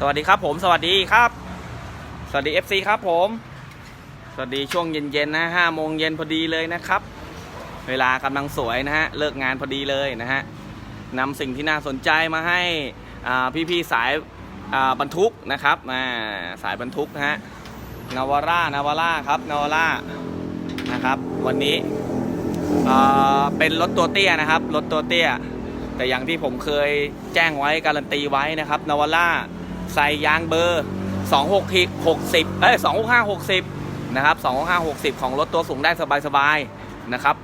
สวัสดีครับผมสวัสดีครับ สวัสดี FC ครับผม สวัสดีช่วงเย็นๆนะห้าโมงเย็นพอดีเลยนะครับ เวลากำลังสวยนะฮะเลิกงานพอดีเลยนะฮะนำสิ่งที่น่าสนใจมาให้อ่พี่ๆสายบรรทุกนะครับอ่าสายบรรทุกนะฮะนาวาร่านาวาร่าครับนาวาร่านะครับ วันนี้เป็นรถตัวเตี้ยนะครับรถตัวเตี้ย แต่อย่างที่ผมเคยแจ้งไว้การันตีไว้นะครับนาวาร่า ใส่ยางเบอร์ 26 60 เอ้ย 265 60 นะครับ 265 60 ของรถตัวสูงได้สบายๆนะครับ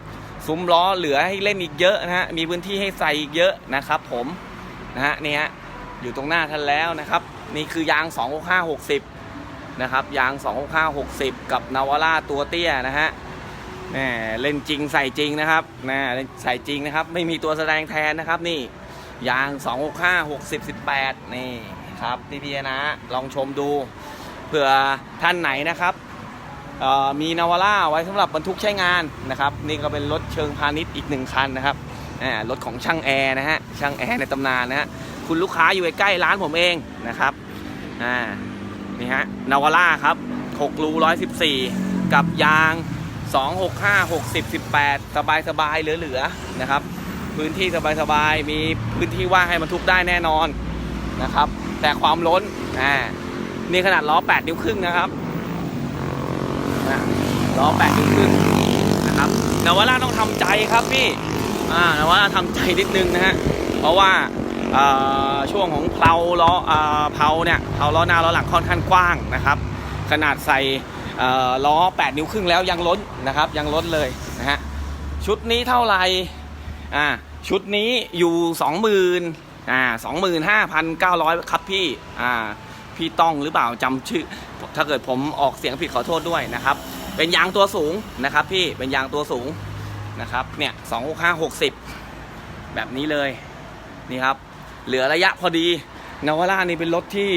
ซุ้มล้อเหลือให้เล่นอีกเยอะนะฮะ มีพื้นที่ให้ใส่อีกเยอะนะครับผม นะฮะนี่ฮะ อยู่ตรงหน้าท่านแล้วนะครับ นี่คือยาง 265 60 นะครับ ยาง 265 60 กับนาวาร่าตัวเตี้ยนะฮะแหมเล่นจริงใส่จริงนะครับนี่ใส่จริงนะครับ ไม่มีตัวแสดงแทนนะครับนี่ยาง 265 60 18 นี่ ครับพี่พีนะลองชมดูเผื่อท่านไหนนะครับมีนาวาร่าไว้สำหรับบรรทุกใช้งานนะครับ นี่ก็เป็นรถเชิงพาณิชย์อีกหนึ่งคันนะครับรถของช่างแอร์นะฮะช่างแอร์ในตำนานนะฮะคุณลูกค้าอยู่ใกล้ร้านผมเองนะครับนี่ฮะนาวาร่าครับ6รู114 กับยาง 265 60 18 สบายสบายเหลือๆนะครับ พื้นที่สบายๆ มีพื้นที่ว่างให้บรรทุกได้แน่นอนนะครับ แต่ความล้นอ่านี่ขนาดล้อ 8 นิ้วครึ่งนะครับล้อ 8 นิ้วครึ่งนะครับนวาร่าต้องทำใจครับพี่อ่านวาร่าทำใจนิดนึงนะฮะเพราะว่าช่วงของเพลาล้อเพลาเนี่ยเพลาล้อหน้าล้อหลังค่อนข้างกว้างนะครับ ขนาดใส่เอ่อล้อ 8 นิ้วครึ่งแล้วยังล้นนะครับ ยังล้นเลยนะฮะชุดนี้เท่าไหร่อ่าชุดนี้อยู่ 20,000 อ่า25,900ครับพี่อ่าพี่ต้องหรือเปล่าจำชื่อ ถ้าเกิดผมออกเสียงผิดขอโทษด้วยนะครับ เป็นยางตัวสูงนะครับ พี่เป็นยางตัวสูงนะครับเนี่ย26560แบบนี้เลยนี่ครับ เหลือระยะพอดีนาวาร่านี่เป็นรถที่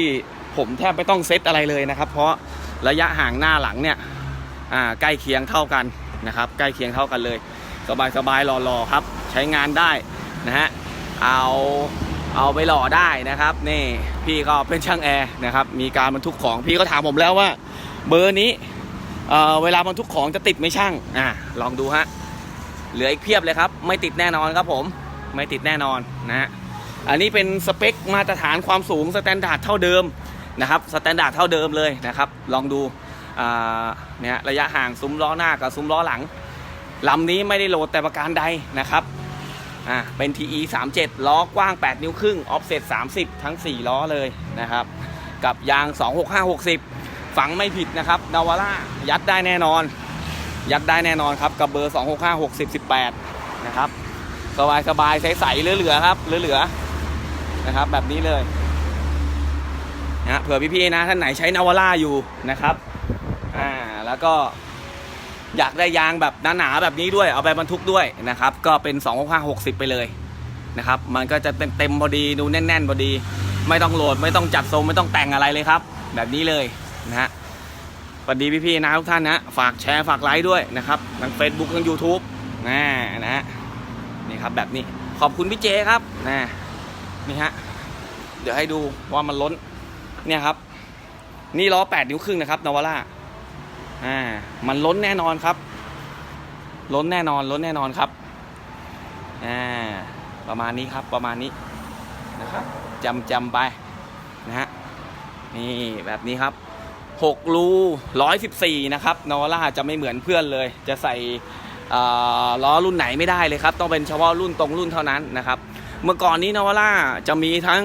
ผมแทบไม่ต้องเซตอะไรเลยนะครับ เพราะระยะห่างหน้าหลังเนี่ยอ่าใกล้เคียงเท่ากันนะครับ ใกล้เคียงเท่ากันเลย สบายสบายๆหล่อๆครับ ใช้งานได้นะฮะเอา เอาไปหล่อได้นะครับ นี่พี่ก็เป็นช่างแอร์นะครับ มีการบรรทุกของพี่ก็ถามผมแล้วว่า เบอร์นี้เเวลาบรรทุกของจะติดไม่ช่างอ่าลองดูฮะเหลืออีกเพียบเลยครับ ไม่ติดแน่นอนครับผมไม่ติดแน่นอนนะฮะอันนี้เป็นสเปคมาตรฐานความสูงสแตนดาร์ดเท่าเดิมนะครับสแตนดาร์ดเท่าเดิมเลยนะครับ ลองดูเนี่ยระยะห่างซุ้มล้อหน้ากับซุ้มล้อหลังลำนี้ไม่ได้โหลดแต่ประการใดนะครับ อ่าเป็น TE 37 ล้อกว้าง 8 นิ้วครึ่งออฟเซ็ต30 ทั้ง 4 ล้อเลยนะครับ กับยาง 26560 ฝังไม่ผิดนะครับนาวาร่ายัดได้แน่นอน ยัดได้แน่นอนครับ กับเบอร์ 26560 18 นะครับ สบายสบายใสๆเหลือๆครับเหลือๆนะครับ แบบนี้เลยนะเผื่อพี่ๆนะท่านไหนใช้นาวาร่าอยู่นะครับอ่าแล้วก็ อยากได้ยางแบบหนาๆแบบนี้ด้วยเอาไปบรรทุกด้วยนะครับ ก็เป็น2 6 5 60 ไปเลยนะครับ มันก็จะเต็มๆพอดีดูแน่น ๆ พอดี ไม่ต้องโหลดไม่ต้องจัดทรงไม่ต้องแต่งอะไรเลยครับ แบบนี้เลยนะฮะสวัสดีพี่ๆนะทุกท่านนะฝากแชร์ฝากไลค์ด้วยนะครับทั้ง Facebook ทั้ง YouTube นะนะฮะนี่ครับแบบนี้ขอบคุณพี่เจครับนะนี่ฮะเดี๋ยวให้ดูว่ามันล้นเนี่ยครับ นี่ล้อ 8 นิ้วครึ่งนะครับนาวาร่า อ่า มันล้นแน่นอนครับ ล้นแน่นอน ล้นแน่นอนครับ อ่า ประมาณนี้ครับ ประมาณนี้นะครับจำจำไปนะฮะ นี่แบบนี้ครับ6รู114นะครับนาวาร่าจะไม่เหมือนเพื่อนเลย จะใส่ล้อรุ่นไหนไม่ได้เลยครับ ต้องเป็นเฉพาะรุ่นตรงรุ่นเท่านั้นนะครับ เมื่อก่อนนี้นาวาร่าจะมีทั้ง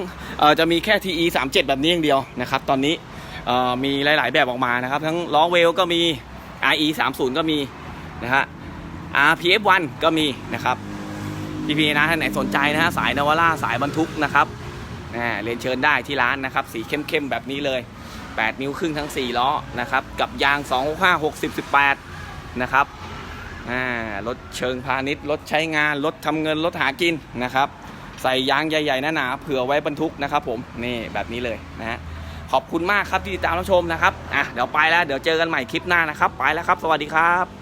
จะมีแค่ TE 37 แบบนี้อย่างเดียวนะครับ ตอนนี้ มีหลาย ๆ แบบออกมานะครับ ทั้งล้อเวลก็มี RE 30ก็มีนะฮะ RPF 1ก็มีนะครับพี่ๆนะท่านไหนสนใจนะฮะสายนวาร่าสายบรรทุกนะครับอ่าเรียนเชิญได้ที่ร้านนะครับ สีเข้ม ๆ แบบนี้เลย 8 นิ้วครึ่งทั้ง 4 ล้อนะครับ กับยาง 265 60 18 นะครับอ่ารถเชิงพาณิชย์รถใช้งานรถทำเงินรถหากินนะครับ ใส่ยางใหญ่ ๆ หนาๆเผื่อไว้บรรทุกนะครับผม นี่แบบนี้เลยนะฮะ ขอบคุณมากครับที่ติดตามรับชมนะครับอะเดี๋ยวไปแล้วเดี๋ยวเจอกันใหม่คลิปหน้านะครับ ไปแล้วครับ สวัสดีครับ